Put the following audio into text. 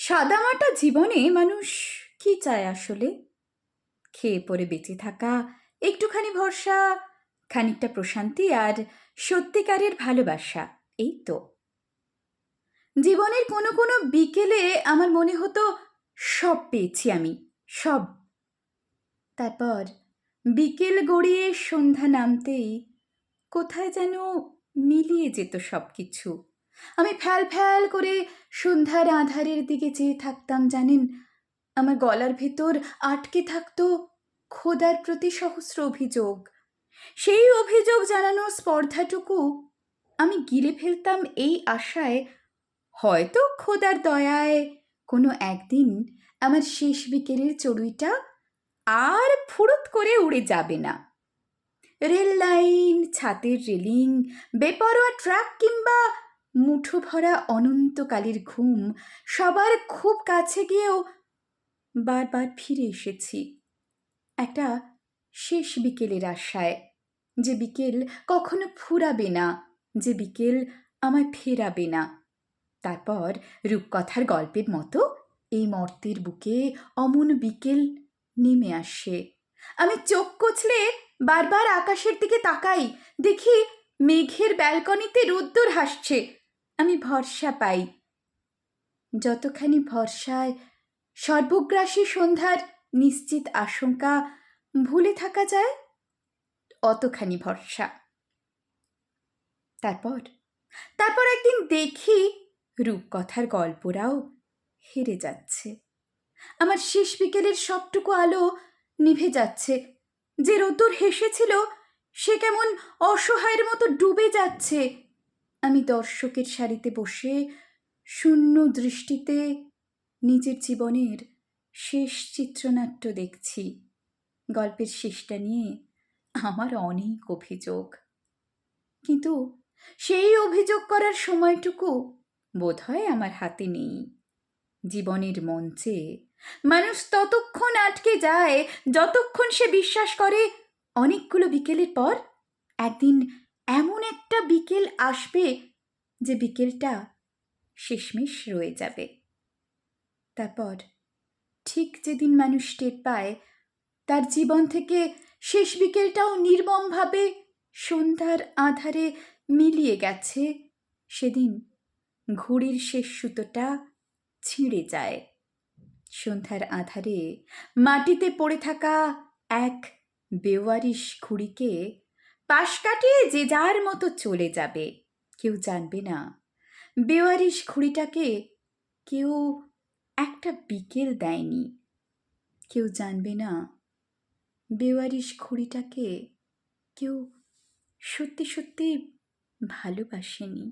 সাদামাটা জীবনে মানুষ কি চায় আসলে? খেয়ে পরে বেঁচে থাকা, একটুখানি ভরসা, খানিকটা প্রশান্তি আর সত্যিকারের ভালোবাসা, এই তো। জীবনের কোনো কোনো বিকেলে আমার মনে হতো, সব পেয়েছি আমি, সব। তারপর বিকেল গড়িয়ে সন্ধ্যা নামতেই কোথায় যেন মিলিয়ে যেত সব কিছু আমি ফ্যাল ফ্যাল করে সন্ধ্যার আধারের দিকে চেয়ে থাকতাম, জানেন? আমার গলার ভেতর আটকে থাকতো খোদার প্রতি সহস্র অভিযোগ। সেই অভিযোগ জানানোর স্পর্ধাটুকু আমি গিলে ফেলতাম এই আশায়, হয়তো খোদার দয়ায় কোনো একদিন আমার শেষ বিকেলের চড়ুইটা আর ফুরুত করে উড়ে যাবে না। রেল লাইন, ছাতের রেলিং, বেপরোয়া ট্রাক কিংবা মুঠো ভরা অনন্তকালের ঘুম, সবার খুব কাছে গিয়েও বারবার ফিরে এসেছি। একটা শেষ বিকেলের আশায়, যে বিকেল কখনো ফুরাবে না, যে বিকেল আমায় ফেরাবে না। তারপর রূপকথার গল্পের মতো এই মর্তের বুকে অমন বিকেল নেমে আসে। আমি চোখ কচলে বারবার আকাশের দিকে তাকাই, দেখি মেঘের ব্যালকনিতে রোদ্দুর হাসছে। আমি ভরসা পাই। যতখানি ভরসায় সর্বগ্রাসী সন্ধ্যার নিশ্চিত আশঙ্কা ভুলে থাকা যায়, অতখানি ভরসা। তারপর তারপর একদিন দেখি রূপকথার গল্পরাও হেরে যাচ্ছে। আমার শেষ বিকেলের সবটুকু আলো নিভে যাচ্ছে। যে রোদ্দুর হেসেছিল, সে কেমন অসহায়ের মতো ডুবে যাচ্ছে। আমি দর্শকের সারিতে বসে শূন্য দৃষ্টিতে নিজের জীবনের শেষ চিত্রনাট্য দেখছি। গল্পের শেষটা নিয়ে আমার অনেক অভিযোগ। কিন্তু সেই অভিযোগ করার সময়টুকু বোধহয় আমার হাতে নেই। জীবনের মঞ্চে মানুষ ততক্ষণ আটকে যায়, যতক্ষণ সে বিশ্বাস করে, অনেকগুলো বিকেলের পর একদিন একটা বিকেল আসবে যে বিকেলটা শেষমেশ রয়ে যাবে। তারপর ঠিক যেদিন মানুষ টের পায়, তার জীবন থেকে শেষ বিকেলটাও নির্মমভাবে সন্ধ্যার আধারে মিলিয়ে গেছে, সেদিন ঘড়ির শেষ সুতোটা ছিঁড়ে যায়। সন্ধ্যার আধারে মাটিতে পড়ে থাকা এক বেওয়ারিশ ঘুড়িকে পাশ কাটিয়ে যে যার মতো চলে যাবে, কেউ জানবে না। বেওয়ারিশ ঘুড়িটাকে কেউ একটা বিকেল দেয়নি। কেউ জানবে না, বেওয়ারিশ ঘুড়িটাকে কেউ সত্যি সত্যি ভালোবাসেনি।